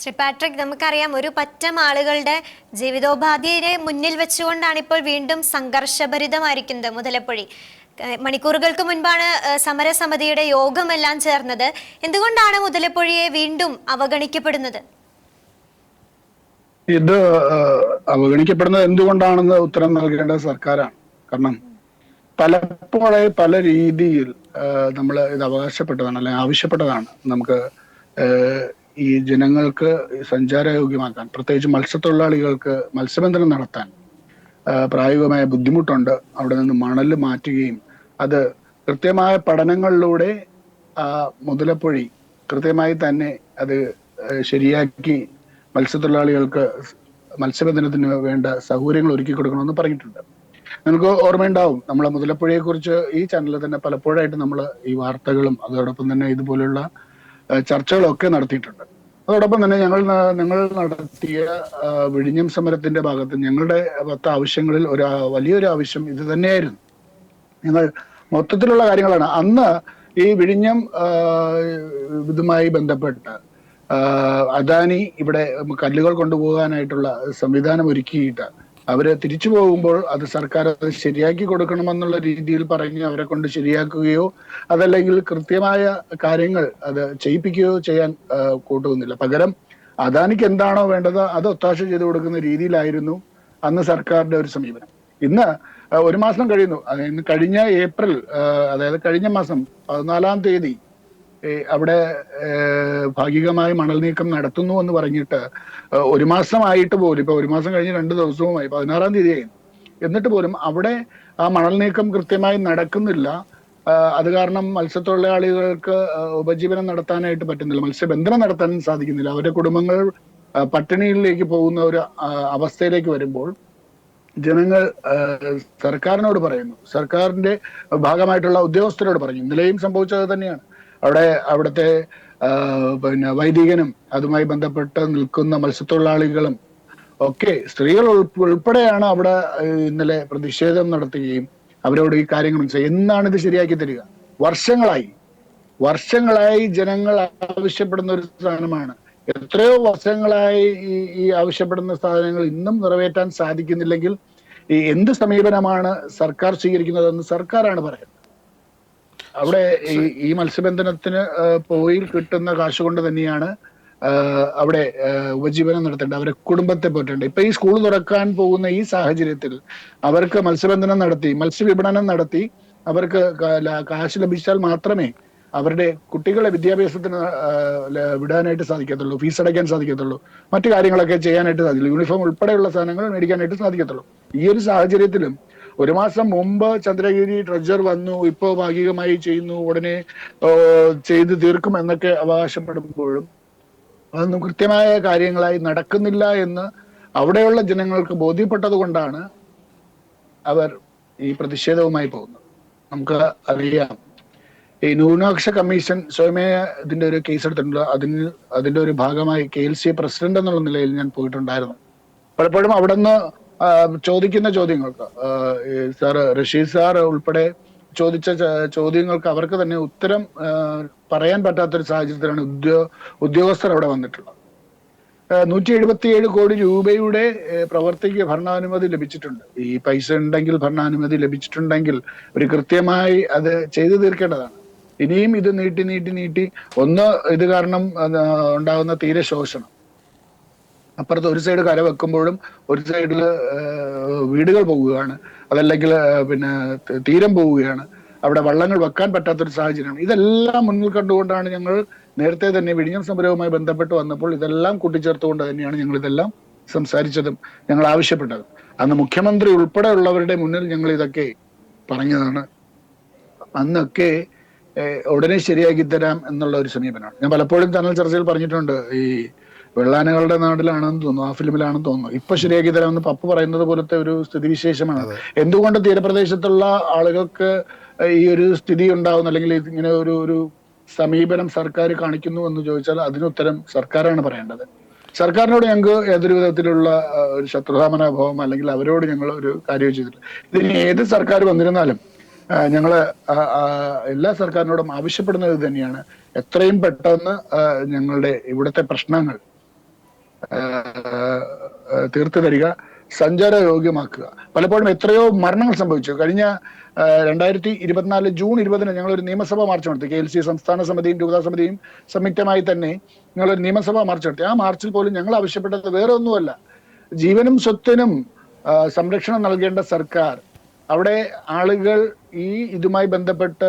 Shri Patrick നമുക്കറിയാം ഒരു പറ്റം ആളുകളുടെ ജീവിതോപാധിയെ മുന്നിൽ വെച്ചുകൊണ്ടാണ് ഇപ്പോൾ വീണ്ടും സംഘർഷഭരിതമായിരിക്കുന്നത് മുതലപ്പൊഴി. മണിക്കൂറുകൾക്ക് മുൻപാണ് സമരസമിതിയുടെ യോഗമെല്ലാം ചേർന്നത്. എന്തുകൊണ്ടാണ് മുതലപ്പൊഴിയെ വീണ്ടും അവഗണിക്കപ്പെടുന്നത്? ഇത് അവഗണിക്കപ്പെടുന്നത് എന്തുകൊണ്ടാണെന്ന് ഉത്തരം നൽകേണ്ട സർക്കാരാണ്. കാരണം പലപ്പോഴെ പല രീതിയിൽ നമ്മൾ ഇത് അവകാശപ്പെട്ടതാണ് അല്ലെങ്കിൽ ആവശ്യപ്പെട്ടതാണ്. നമുക്ക് ഈ ജനങ്ങൾക്ക് സഞ്ചാരയോഗ്യമാക്കാൻ പ്രത്യേകിച്ച് മത്സ്യത്തൊഴിലാളികൾക്ക് മത്സ്യബന്ധനം നടത്താൻ പ്രായോഗികമായ ബുദ്ധിമുട്ടുണ്ട്. അവിടെ നിന്ന് മണൽ മാറ്റുകയും അത് കൃത്യമായ പഠനങ്ങളിലൂടെ മുതലപ്പൊഴി കൃത്യമായി തന്നെ അത് ശരിയാക്കി മത്സ്യത്തൊഴിലാളികൾക്ക് മത്സ്യബന്ധനത്തിന് വേണ്ട സൗകര്യങ്ങൾ ഒരുക്കി കൊടുക്കണമെന്ന് പറഞ്ഞിട്ടുണ്ട്. നിങ്ങൾക്ക് ഓർമ്മയുണ്ടാവും നമ്മളെ മുതലപ്പുഴയെ കുറിച്ച് ഈ ചാനലിൽ തന്നെ പലപ്പോഴായിട്ട് നമ്മൾ ഈ വാർത്തകളും അതോടൊപ്പം തന്നെ ഇതുപോലുള്ള ഏഹ്, ചർച്ചകളും ഒക്കെ നടത്തിയിട്ടുണ്ട്. അതോടൊപ്പം തന്നെ ഞങ്ങൾ ഞങ്ങൾ നടത്തിയ വിഴിഞ്ഞം സമരത്തിന്റെ ഭാഗത്ത് ഞങ്ങളുടെ പത്ത് ആവശ്യങ്ങളിൽ ഒരു വലിയൊരു ആവശ്യം ഇത് തന്നെയായിരുന്നു. ഞങ്ങൾ മൊത്തത്തിലുള്ള കാര്യങ്ങളാണ്. അന്ന് ഈ വിഴിഞ്ഞം ഇതുമായി ബന്ധപ്പെട്ട് അദാനി ഇവിടെ കല്ലുകൾ കൊണ്ടുപോകാനായിട്ടുള്ള സംവിധാനം ഒരുക്കിയിട്ട് അവർ തിരിച്ചു പോകുമ്പോൾ അത് സർക്കാർ അത് ശരിയാക്കി കൊടുക്കണമെന്നുള്ള രീതിയിൽ പറഞ്ഞ് അവരെ കൊണ്ട് ശരിയാക്കുകയോ അതല്ലെങ്കിൽ കൃത്യമായ കാര്യങ്ങൾ അത് ചെയ്യിപ്പിക്കുകയോ ചെയ്യാൻ കൂട്ടുന്നില്ല പകരം അദാനിക്ക് എന്താണോ വേണ്ടത് അത് ഒത്താശ ചെയ്തു കൊടുക്കുന്ന രീതിയിലായിരുന്നു അന്ന് സർക്കാരിന്റെ ഒരു സമീപനം. ഇന്ന് ഒരു മാസം കഴിയുന്നു. കഴിഞ്ഞ ഏപ്രിൽ അതായത് കഴിഞ്ഞ മാസം പതിനാലാം തീയതി അവിടെ ഭാഗികമായി മണൽ നീക്കം നടത്തുന്നു എന്ന് പറഞ്ഞിട്ട് ഒരു മാസമായിട്ട് പോലും ഇപ്പൊ ഒരു മാസം കഴിഞ്ഞ് രണ്ട് ദിവസവുമായി പതിനാറാം തീയതിയായി. എന്നിട്ട് പോലും അവിടെ ആ മണൽ നീക്കം കൃത്യമായി നടക്കുന്നില്ല. അത് കാരണം മത്സ്യത്തൊഴിലാളികൾക്ക് ഉപജീവനം നടത്താനായിട്ട് പറ്റുന്നില്ല മത്സ്യബന്ധനം നടത്താൻ സാധിക്കുന്നില്ല. അവരുടെ കുടുംബങ്ങൾ പട്ടിണിയിലേക്ക് പോകുന്ന ഒരു അവസ്ഥയിലേക്ക് വരുമ്പോൾ ജനങ്ങൾ സർക്കാരിനോട് പറയുന്നു. സർക്കാരിന്റെ ഭാഗമായിട്ടുള്ള ഉദ്യോഗസ്ഥരോട് പറഞ്ഞു ഇന്നലെയും സംഭവിച്ചത് തന്നെയാണ്. അവിടെ അവിടുത്തെ പിന്നെ വൈദികനും അതുമായി ബന്ധപ്പെട്ട് നിൽക്കുന്ന മത്സ്യത്തൊഴിലാളികളും ഒക്കെ സ്ത്രീകൾ ഉൾപ്പ- ഉൾപ്പെടെയാണ് അവിടെ ഇന്നലെ പ്രതിഷേധം നടത്തുകയും അവരോട് ഈ കാര്യങ്ങൾ എന്നാണ് ഇത് ശരിയാക്കി തരിക. വർഷങ്ങളായി. വർഷങ്ങളായി ജനങ്ങൾ ആവശ്യപ്പെടുന്ന ഒരു സാധനമാണ്. എത്രയോ വർഷങ്ങളായി ഈ ഈ ആവശ്യപ്പെടുന്ന സാധനങ്ങൾ ഇന്നും നിറവേറ്റാൻ സാധിക്കുന്നില്ലെങ്കിൽ ഈ എന്ത് സമീപനമാണ് സർക്കാർ സ്വീകരിക്കുന്നതെന്ന് സർക്കാരാണ് പറയുന്നത്. അവിടെ ഈ ഈ മത്സ്യബന്ധനത്തിന് പോയി കിട്ടുന്ന കാശ് കൊണ്ട് തന്നെയാണ് അവിടെ ഉപജീവനം നടത്തേണ്ടത്. അവരെ കുടുംബത്തെ പോറ്റേണ്ടത്. ഇപ്പൊ ഈ സ്കൂൾ തുറക്കാൻ പോകുന്ന ഈ സാഹചര്യത്തിൽ അവർക്ക് മത്സ്യബന്ധനം നടത്തി മത്സ്യവിപണനം നടത്തി അവർക്ക് കാശ് ലഭിച്ചാൽ മാത്രമേ അവരുടെ കുട്ടികളെ വിദ്യാഭ്യാസത്തിന് വിടാനായിട്ട് സാധിക്കത്തുള്ളൂ ഫീസ് അടയ്ക്കാൻ സാധിക്കത്തുള്ളൂ. മറ്റു കാര്യങ്ങളൊക്കെ ചെയ്യാനായിട്ട് സാധിക്കുള്ളൂ യൂണിഫോം ഉൾപ്പെടെയുള്ള സാധനങ്ങൾ മേടിക്കാനായിട്ട് സാധിക്കത്തുള്ളൂ. ഈ ഒരു സാഹചര്യത്തിലും ഒരു മാസം മുമ്പ് ചന്ദ്രഗിരി ഡ്രഡ്ജർ വന്നു ഇപ്പോ ഭാഗികമായി ചെയ്യുന്നു ഉടനെ ചെയ്ത് തീർക്കും എന്നൊക്കെ അവകാശപ്പെടുമ്പോഴും അതൊന്നും കൃത്യമായ കാര്യങ്ങളായി നടക്കുന്നില്ല എന്ന് അവിടെയുള്ള ജനങ്ങൾക്ക് ബോധ്യപ്പെട്ടത് കൊണ്ടാണ് അവർ ഈ പ്രതിഷേധവുമായി പോകുന്നത്. നമുക്ക് അറിയാം. ഈ ന്യൂനപക്ഷ കമ്മീഷൻ സ്വയമേ ഇതിന്റെ ഒരു കേസ് എടുത്തിട്ടുണ്ട്. അതിന് അതിന്റെ ഒരു ഭാഗമായി കെ എൽ സി പ്രസിഡന്റ് എന്നുള്ള നിലയിൽ ഞാൻ പോയിട്ടുണ്ടായിരുന്നു. പലപ്പോഴും അവിടെ നിന്ന് ചോദിക്കുന്ന ചോദ്യങ്ങൾക്ക് സാർ റഷീദ് സാർ ഉൾപ്പെടെ ചോദിച്ച ചോദ്യങ്ങൾക്ക് അവർക്ക് തന്നെ ഉത്തരം പറയാൻ പറ്റാത്തൊരു സാഹചര്യത്തിലാണ് ഉദ്യോ ഉദ്യോഗസ്ഥർ അവിടെ വന്നിട്ടുള്ളത്. നൂറ്റി എഴുപത്തിയേഴ് കോടി രൂപയുടെ പ്രവർത്തിക്ക് ഭരണാനുമതി ലഭിച്ചിട്ടുണ്ട്. ഈ പൈസ ഉണ്ടെങ്കിൽ ഭരണാനുമതി ലഭിച്ചിട്ടുണ്ടെങ്കിൽ ഒരു കൃത്യമായി അത് ചെയ്തു തീർക്കേണ്ടതാണ്. ഇനിയും ഇത് നീട്ടി നീട്ടി നീട്ടി ഒന്ന് ഇത് കാരണം ഉണ്ടാകുന്ന തീരെ ശോഷണം. അപ്പുറത്ത് ഒരു സൈഡ് കര വെക്കുമ്പോഴും ഒരു സൈഡിൽ വീടുകൾ പോവുകയാണ്. അതല്ലെങ്കിൽ പിന്നെ തീരം പോവുകയാണ്. അവിടെ വള്ളങ്ങൾ വെക്കാൻ പറ്റാത്തൊരു സാഹചര്യമാണ്. ഇതെല്ലാം മുന്നിൽ കണ്ടുകൊണ്ടാണ് ഞങ്ങൾ നേരത്തെ തന്നെ വിഴിഞ്ഞം സമരവുമായി ബന്ധപ്പെട്ട് വന്നപ്പോൾ ഇതെല്ലാം കൂട്ടിച്ചേർത്തുകൊണ്ട് തന്നെയാണ് ഞങ്ങൾ ഇതെല്ലാം സംസാരിച്ചതും ഞങ്ങൾ ആവശ്യപ്പെട്ടതും. അന്ന് മുഖ്യമന്ത്രി ഉൾപ്പെടെയുള്ളവരുടെ മുന്നിൽ ഞങ്ങൾ ഇതൊക്കെ പറഞ്ഞതാണ്. അന്നൊക്കെ ഉടനെ ശരിയാക്കി തരാം എന്നുള്ള ഒരു സമീപനമാണ്. ഞാൻ പലപ്പോഴും ചാനൽ ചർച്ചയിൽ പറഞ്ഞിട്ടുണ്ട് ഈ വെള്ളാനകളുടെ നാടിലാണെന്ന് തോന്നുന്നു ആ ഫിലിമിലാണെന്ന് തോന്നുന്നു. ഇപ്പൊ ശരിയാക്കി തരാമെന്ന് പപ്പു പറയുന്നത് പോലത്തെ ഒരു സ്ഥിതിവിശേഷമാണ്. എന്തുകൊണ്ട് തീരപ്രദേശത്തുള്ള ആളുകൾക്ക് ഈ ഒരു സ്ഥിതി ഉണ്ടാവുന്നു? അല്ലെങ്കിൽ ഇങ്ങനെ ഒരു ഒരു സമീപനം സർക്കാർ കാണിക്കുന്നു എന്ന് ചോദിച്ചാൽ അതിനുത്തരം സർക്കാരാണ് പറയേണ്ടത്. സർക്കാരിനോട് ഞങ്ങൾക്ക് ഏതൊരു വിധത്തിലുള്ള ഒരു ശത്രുതാമനോഭാവം അല്ലെങ്കിൽ അവരോട് ഞങ്ങൾ ഒരു കാര്യം ചെയ്തിട്ടില്ല. ഇതിന് ഏത് സർക്കാർ വന്നിരുന്നാലും ഞങ്ങൾ എല്ലാ സർക്കാരിനോടും ആവശ്യപ്പെടുന്നത് തന്നെയാണ്. എത്രയും പെട്ടെന്ന് ഞങ്ങളുടെ ഇവിടുത്തെ പ്രശ്നങ്ങൾ തീർത്തു തരിക സഞ്ചാരയോഗ്യമാക്കുക. പലപ്പോഴും എത്രയോ മരണങ്ങൾ സംഭവിച്ചു. കഴിഞ്ഞ രണ്ടായിരത്തി ഇരുപത്തിനാല് ജൂൺ ഇരുപതിന് ഞങ്ങൾ ഒരു നിയമസഭാ മാർച്ച് നടത്തി. കെ എൽ സി സംസ്ഥാന സമിതിയും രൂപതാ സമിതിയും സംയുക്തമായി തന്നെ ഞങ്ങൾ ഒരു നിയമസഭാ മാർച്ച് നടത്തി. ആ മാർച്ചിൽ പോലും ഞങ്ങൾ ആവശ്യപ്പെട്ടത് വേറെ ഒന്നുമല്ല. ജീവനും സ്വത്തിനും സംരക്ഷണം നൽകേണ്ട സർക്കാർ. അവിടെ ആളുകൾ ഈ ഇതുമായി ബന്ധപ്പെട്ട്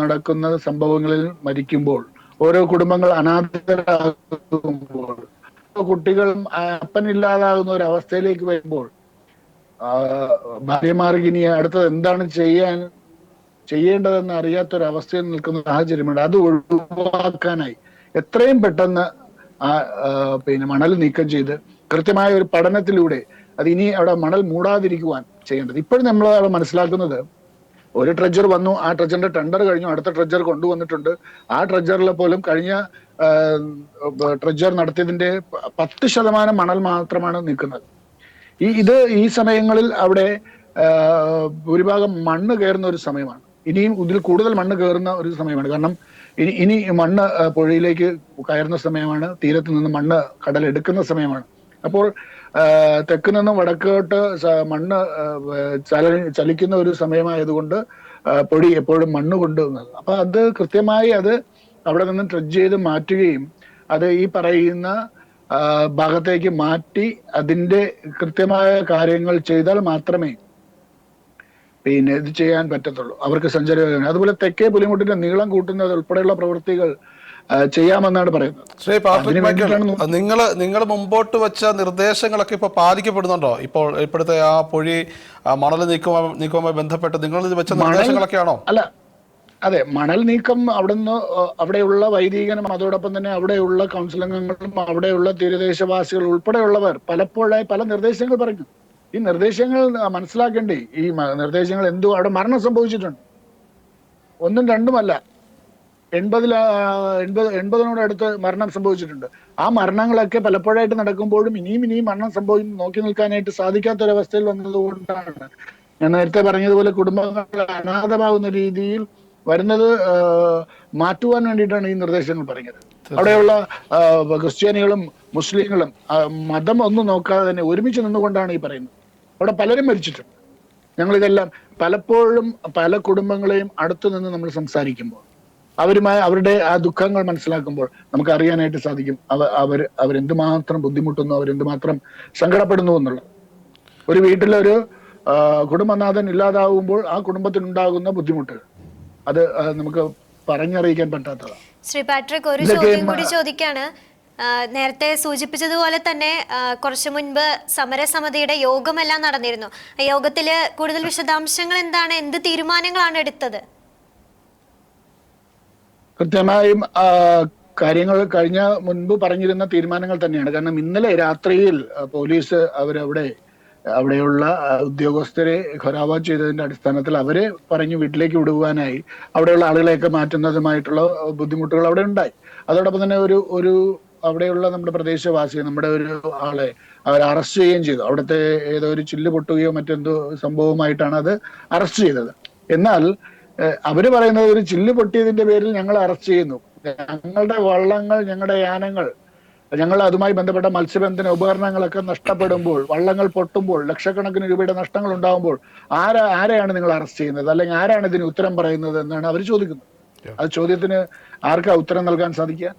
നടക്കുന്ന സംഭവങ്ങളിൽ മരിക്കുമ്പോൾ ഓരോ കുടുംബങ്ങൾ അനാഥരാകുമ്പോൾ കുട്ടികൾ അപ്പനില്ലാതാകുന്ന ഒരു അവസ്ഥയിലേക്ക് വരുമ്പോൾ ഭാര്യമാർക്ക് ഇനി അടുത്തത് എന്താണ് ചെയ്യാൻ ചെയ്യേണ്ടതെന്ന് അറിയാത്ത ഒരു അവസ്ഥയിൽ നിൽക്കുന്ന സാഹചര്യമുണ്ട്. അത് ഒഴിവാക്കാനായി എത്രയും പെട്ടെന്ന് ആ, പിന്നെ മണൽ നീക്കം ചെയ്ത് കൃത്യമായ ഒരു പഠനത്തിലൂടെ അത് ഇനി അവിടെ മണൽ മൂടാതിരിക്കുവാൻ ചെയ്യേണ്ടത്. ഇപ്പോഴും നമ്മൾ അവിടെ മനസ്സിലാക്കുന്നത് ഒരു ട്രജർ വന്നു ആ ട്രജറിന്റെ ടെൻഡർ കഴിഞ്ഞു അടുത്ത ട്രജർ കൊണ്ടുവന്നിട്ടുണ്ട്. ആ ട്രജറിൽ പോലും കഴിഞ്ഞ ട്രജർ നടത്തിയതിന്റെ പത്ത് ശതമാനം മണൽ മാത്രമാണ് നിൽക്കുന്നത്. ഈ ഇത് ഈ സമയങ്ങളിൽ അവിടെ ഭൂരിഭാഗം മണ്ണ് കയറുന്ന ഒരു സമയമാണ്. ഇനിയും ഇതിൽ കൂടുതൽ മണ്ണ് കയറുന്ന ഒരു സമയമാണ്. കാരണം ഇനി ഇനി മണ്ണ് പുഴയിലേക്ക് കയറുന്ന സമയമാണ് തീരത്ത് നിന്ന് മണ്ണ് കടൽ എടുക്കുന്ന സമയമാണ്. അപ്പോൾ തെക്ക് നിന്ന് വടക്കോട്ട് മണ്ണ് ചല ചലിക്കുന്ന ഒരു സമയമായതുകൊണ്ട് പൊടി എപ്പോഴും മണ്ണ് കൊണ്ടുവന്നത് അപ്പൊ അത് കൃത്യമായി അത് അവിടെ നിന്ന് ട്രെഡ് ചെയ്ത് മാറ്റുകയും അത് ഈ പറയുന്ന ഭാഗത്തേക്ക് മാറ്റി അതിന്റെ കൃത്യമായ കാര്യങ്ങൾ ചെയ്താൽ മാത്രമേ പിന്നെ ഇത് ചെയ്യാൻ പറ്റത്തുള്ളൂ. അവർക്ക് സഞ്ചാര അതുപോലെ തെക്കേ പുലിമുട്ടിന്റെ നീളം കൂട്ടുന്നത് ഉൾപ്പെടെയുള്ള പ്രവൃത്തികൾ ചെയ്യാമെന്നാണ് പറയുന്നത്. നിങ്ങൾ നിങ്ങൾ മുമ്പോട്ട് വെച്ച നിർദ്ദേശങ്ങളൊക്കെ ഇപ്പോൾ പാലിക്കപ്പെടുന്നുണ്ടോ? ഇപ്പോൾ ഇപ്പോഴത്തെ ആ പൊഴി മണൽ നീക്കവുമായി നീക്കവുമായി ബന്ധപ്പെട്ട് നിങ്ങൾ വെച്ച നിർദ്ദേശങ്ങളൊക്കെയാണോ? അല്ല അതെ മണൽ നീക്കം അവിടുന്ന് അവിടെയുള്ള വൈദികനും അതോടൊപ്പം തന്നെ അവിടെയുള്ള കൗൺസിൽ അംഗങ്ങളും അവിടെയുള്ള തീരദേശവാസികൾ ഉൾപ്പെടെയുള്ളവർ പലപ്പോഴായി പല നിർദ്ദേശങ്ങൾ പറഞ്ഞു. ഈ നിർദ്ദേശങ്ങൾ മനസ്സിലാക്കേണ്ടേ ഈ നിർദ്ദേശങ്ങൾ എന്തോ അവിടെ മരണം സംഭവിച്ചിട്ടുണ്ട്. ഒന്നും രണ്ടുമല്ല എൺപതിൽ എൺപത് എൺപതിനോട് അടുത്ത് മരണം സംഭവിച്ചിട്ടുണ്ട്. ആ മരണങ്ങളൊക്കെ പലപ്പോഴായിട്ട് നടക്കുമ്പോഴും ഇനിയും ഇനിയും മരണം സംഭവിക്കും നോക്കി നിൽക്കാനായിട്ട് സാധിക്കാത്തൊരവസ്ഥയിൽ വന്നതുകൊണ്ടാണ് ഞാൻ നേരത്തെ പറഞ്ഞതുപോലെ കുടുംബങ്ങൾ അനാഥമാകുന്ന രീതിയിൽ വരുന്നത് മാറ്റുവാൻ വേണ്ടിയിട്ടാണ് ഈ നിർദ്ദേശങ്ങൾ പറഞ്ഞത് അവിടെയുള്ള ക്രിസ്ത്യാനികളും മുസ്ലിങ്ങളും മതം ഒന്നും നോക്കാതെ തന്നെ ഒരുമിച്ച് നിന്നുകൊണ്ടാണ് ഈ പറയുന്നത്. അവിടെ പലരും മരിച്ചിട്ടുണ്ട്. ഞങ്ങളിതെല്ലാം പലപ്പോഴും പല കുടുംബങ്ങളെയും അടുത്തു നിന്ന് നമ്മൾ സംസാരിക്കുമ്പോൾ. അവരുമായി അവരുടെ ആ ദുഃഖങ്ങൾ മനസ്സിലാക്കുമ്പോൾ നമുക്ക് അറിയാനായിട്ട് സാധിക്കും അവ അവർ അവരെന്തുമാത്രം ബുദ്ധിമുട്ടുന്നു അവരെന്തുമാത്രം സങ്കടപ്പെടുന്നു എന്നുള്ളത്. ഒരു വീട്ടിലൊരു കുടുംബനാഥൻ ഇല്ലാതാവുമ്പോൾ ആ കുടുംബത്തിനുണ്ടാകുന്ന ബുദ്ധിമുട്ട്. അത് നമുക്ക് പറഞ്ഞറിയിക്കാൻ പറ്റാത്തതാണ്. ശ്രീ പാട്രിക് ഒരു ചോദ്യം കൂടി ചോദിക്കാണ്. നേരത്തെ സൂചിപ്പിച്ചതുപോലെ തന്നെ കുറച്ചു മുൻപ് സമരസമിതിയുടെ യോഗമെല്ലാം നടന്നിരുന്നു. യോഗത്തിൽ യോഗത്തിൽ കൂടുതൽ വിശദാംശങ്ങൾ എന്താണ്? എന്ത് തീരുമാനങ്ങളാണ് എടുത്തത്? കൃത്യമായും കാര്യങ്ങൾ കഴിഞ്ഞ മുൻപ് പറഞ്ഞിരുന്ന തീരുമാനങ്ങൾ തന്നെയാണ്. കാരണം ഇന്നലെ രാത്രിയിൽ പോലീസ് അവരവിടെ അവിടെയുള്ള ഉദ്യോഗസ്ഥരെ ഖൊരാബാദ് ചെയ്തതിന്റെ അടിസ്ഥാനത്തിൽ അവരെ പറഞ്ഞു വീട്ടിലേക്ക് വിടുവാനായി അവിടെയുള്ള ആളുകളെയൊക്കെ മാറ്റുന്നതുമായിട്ടുള്ള ബുദ്ധിമുട്ടുകൾ അവിടെ ഉണ്ടായി. അതോടൊപ്പം തന്നെ ഒരു ഒരു അവിടെയുള്ള നമ്മുടെ പ്രദേശവാസി നമ്മുടെ ഒരു ആളെ അവർ അറസ്റ്റ് ചെയ്യുകയും ചെയ്തു. അവിടുത്തെ ഏതോ ഒരു ചില്ല് പൊട്ടുകയോ മറ്റെന്തോ സംഭവമായിട്ടാണ് അത് അറസ്റ്റ് ചെയ്തത്. എന്നാൽ അവർ പറയുന്നത് ഒരു ചില്ല് പൊട്ടിയതിന്റെ പേരിൽ ഞങ്ങൾ അറസ്റ്റ് ചെയ്യുന്നു. ഞങ്ങളുടെ വള്ളങ്ങൾ ഞങ്ങളുടെ യാനങ്ങൾ ഞങ്ങൾ അതുമായി ബന്ധപ്പെട്ട മത്സ്യബന്ധന ഉപകരണങ്ങളൊക്കെ നഷ്ടപ്പെടുമ്പോൾ വള്ളങ്ങൾ പൊട്ടുമ്പോൾ ലക്ഷക്കണക്കിന് രൂപയുടെ നഷ്ടങ്ങൾ ഉണ്ടാകുമ്പോൾ ആരാ ആരെയാണ് നിങ്ങൾ അറസ്റ്റ് ചെയ്യുന്നത്? അല്ലെങ്കിൽ ആരാണ് ഇതിന് ഉത്തരം പറയുന്നത് എന്നാണ് അവർ ചോദിക്കുന്നത്. അത് ചോദ്യത്തിന് ആർക്കാ ഉത്തരം നൽകാൻ സാധിക്കുക?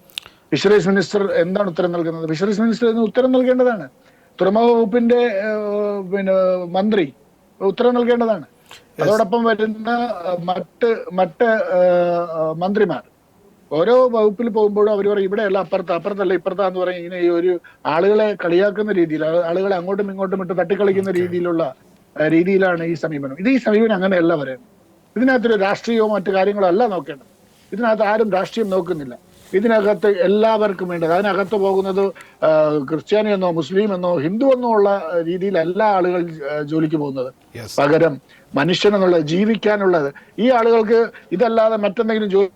ഫിഷറീസ് മിനിസ്റ്റർ എന്താണ് ഉത്തരം നൽകുന്നത്? ഫിഷറീസ് മിനിസ്റ്റർ ഇതിന് ഉത്തരം നൽകേണ്ടതാണ്. തുറമുഖ വകുപ്പിന്റെ പിന്നെ മന്ത്രി ഉത്തരം നൽകേണ്ടതാണ്. അതോടൊപ്പം വരുന്ന മറ്റ് മറ്റ് മന്ത്രിമാർ. ഓരോ വകുപ്പിൽ പോകുമ്പോഴും അവർ പറയും ഇവിടെയല്ല അപ്പുറത്ത് അപ്പുറത്തല്ല ഇപ്പുറത്താന്ന് പറയും. ഇങ്ങനെ ഈ ഒരു ആളുകളെ കളിയാക്കുന്ന രീതിയിൽ ആളുകളെ അങ്ങോട്ടും ഇങ്ങോട്ടും ഇട്ട് തട്ടിക്കളിക്കുന്ന രീതിയിലുള്ള രീതിയിലാണ് ഈ സമീപനം. ഇത് ഈ സമീപനം അങ്ങനെയല്ല പറയുന്നത് ഇതിനകത്തൊരു രാഷ്ട്രീയവും മറ്റു കാര്യങ്ങളോ അല്ല നോക്കേണ്ടത്. ഇതിനകത്ത് ആരും രാഷ്ട്രീയം നോക്കുന്നില്ല. ഇതിനകത്ത് എല്ലാവർക്കും വേണ്ടത്. അതിനകത്ത് പോകുന്നത് ക്രിസ്ത്യാനി എന്നോ മുസ്ലിം എന്നോ ഹിന്ദു എന്നോ ഉള്ള രീതിയിൽ എല്ലാ ആളുകൾ ജോലിക്ക് പോകുന്നത്. പകരം മനുഷ്യൻ എന്നുള്ളത് ജീവിക്കാനുള്ളത്. ഈ ആളുകൾക്ക് ഇതല്ലാതെ മറ്റെന്തെങ്കിലും ജോലി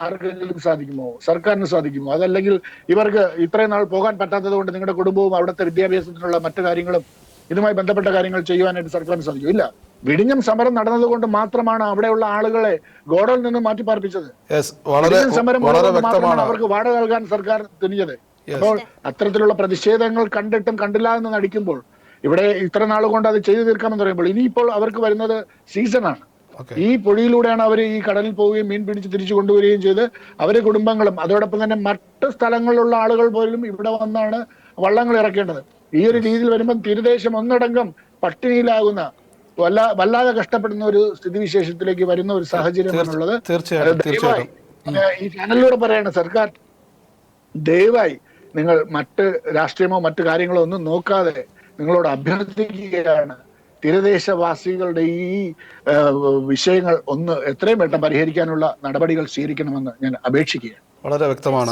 ആർക്കെങ്കിലും സാധിക്കുമോ? സർക്കാരിന് സാധിക്കുമോ? അതല്ലെങ്കിൽ ഇവർക്ക് ഇത്രയും നാൾ പോകാൻ പറ്റാത്തത് കൊണ്ട് നിങ്ങളുടെ കുടുംബവും അവിടുത്തെ വിദ്യാഭ്യാസത്തിനുള്ള മറ്റു കാര്യങ്ങളും ഇതുമായി ബന്ധപ്പെട്ട കാര്യങ്ങൾ ചെയ്യുവാനായിട്ട് സർക്കാരിന് സാധിക്കും. ഇല്ല. വിഴിഞ്ഞം സമരം നടന്നതുകൊണ്ട് മാത്രമാണ് അവിടെയുള്ള ആളുകളെ ഗോഡയിൽ നിന്ന് മാറ്റി പാർപ്പിച്ചത് യെസ് വളരെ വിഴിഞ്ഞം സമരം മാത്രമാണ് അവർക്ക് വാടക നൽകാൻ സർക്കാർ തുനിഞ്ഞത്. അപ്പോൾ അത്തരത്തിലുള്ള പ്രതിഷേധങ്ങൾ കണ്ടിട്ടും കണ്ടില്ല എന്ന് നടിക്കുമ്പോൾ ഇവിടെ ഇത്ര നാൾ കൊണ്ട് അത് ചെയ്തു തീർക്കാമെന്ന് പറയുമ്പോൾ ഇനിയിപ്പോൾ അവർക്ക് വരുന്നത് സീസണാണ്. ഈ പൊഴിയിലൂടെയാണ് അവർ ഈ കടലിൽ പോവുകയും മീൻ പിടിച്ച് തിരിച്ചു കൊണ്ടുവരികയും ചെയ്ത് അവരെ കുടുംബങ്ങളും അതോടൊപ്പം തന്നെ മറ്റ് സ്ഥലങ്ങളിലുള്ള ആളുകൾ പോലും ഇവിടെ വന്നാണ് വള്ളങ്ങൾ ഇറക്കേണ്ടത്. ഈ ഒരു രീതിയിൽ വരുമ്പം തീരദേശം ഒന്നടങ്കം പട്ടിണിയിലാകുന്ന വല്ല വല്ലാതെ കഷ്ടപ്പെടുന്ന ഒരു സ്ഥിതിവിശേഷത്തിലേക്ക് വരുന്ന ഒരു സാഹചര്യം എന്നുള്ളത് ഏഹ് ഈ ചാനലിലൂടെ പറയാണ് സർക്കാർ ദയവായി നിങ്ങൾ മറ്റ് രാഷ്ട്രീയമോ മറ്റു കാര്യങ്ങളോ ഒന്നും നോക്കാതെ നിങ്ങളോട് അഭ്യർത്ഥിക്കുകയാണ്. തീരദേശവാസികളുടെ ഈ വിഷയങ്ങൾ ഒന്ന് എത്രയും പെട്ടെന്ന് പരിഹരിക്കാനുള്ള നടപടികൾ സ്വീകരിക്കണമെന്ന് ഞാൻ അപേക്ഷിക്കുകയാണ്. വളരെ വ്യക്തമാണ്.